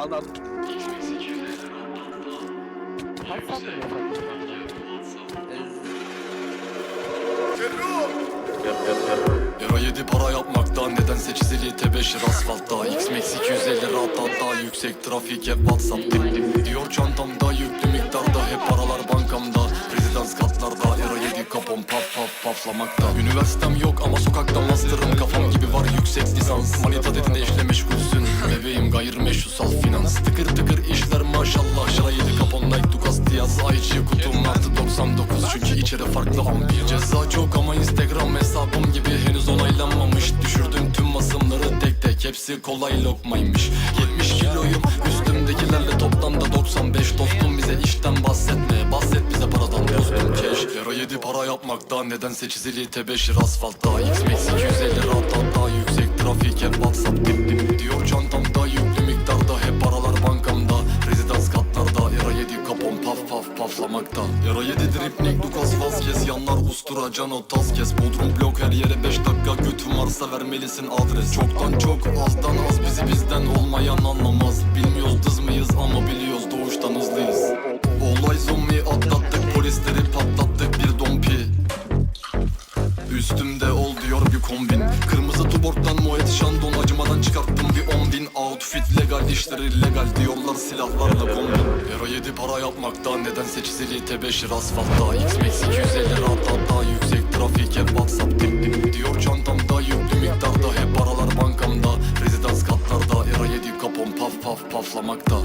Al al. Kaç saattir yaşadın? Euro 7 para yapmakta nedense çizili tebeşir asfaltta X Max 250 rahat hatta yüksek trafik hep Whatsapp dip dip Diyor çantamda yüklü miktarda hep paralar paflamakta Üniversitem yok ama sokakta master'ım. Kafam gibi var yüksek lisans. Manita dedin eşle meşgulsün. Bebeğim gayrimeşrusal finans. Tıkır tıkır işler maşallah. Şara 7 kapon Nike Ducas Diaz Ayçi kutum artı 99 Çünkü içeri farklı ambiyan Ceza çok ama Instagram hesabım gibi henüz onaylanmamış. Düşürdüm tüm masımları tek tek. Hepsi kolay lokmaymış. 70 kiloyum. Üstümdekilerle toplamda 95 7 para yapmakta nedense çizili tebeşir asfaltta. X Max 250 rahat hatta yüksek trafik hep Whatsapp dip dip Diyor çantamda. Yüklü miktarda hep paralar bankamda. Rezidans katlarda Euro 7 kapon paf paf paflamakta. Euro 7 dripnik Lucas Vazquez Yanlar ustura Cano Tazkes Bodrum blok her yere 5 dakika Götün varsa vermelisin adres. Çoktan çok azdan az bizi bizden olmayan anlamaz Üstümde ol diyor bir kombin. Kırmızı tuborgdan Moet Chandon Acımadan çıkarttım bir on bin. Outfit legal işleri legal diyorlar silahlarla kombin. Euro 7 para yapmakta nedense çizili tebeşir asfaltta? X Max 250 rahat hatta yüksek trafik hep Whatsapp dip Diyor çantamda. Yüklü miktarda hep paralar bankamda Rezidans katlarda Euro 7 kapon paf paf paflamakta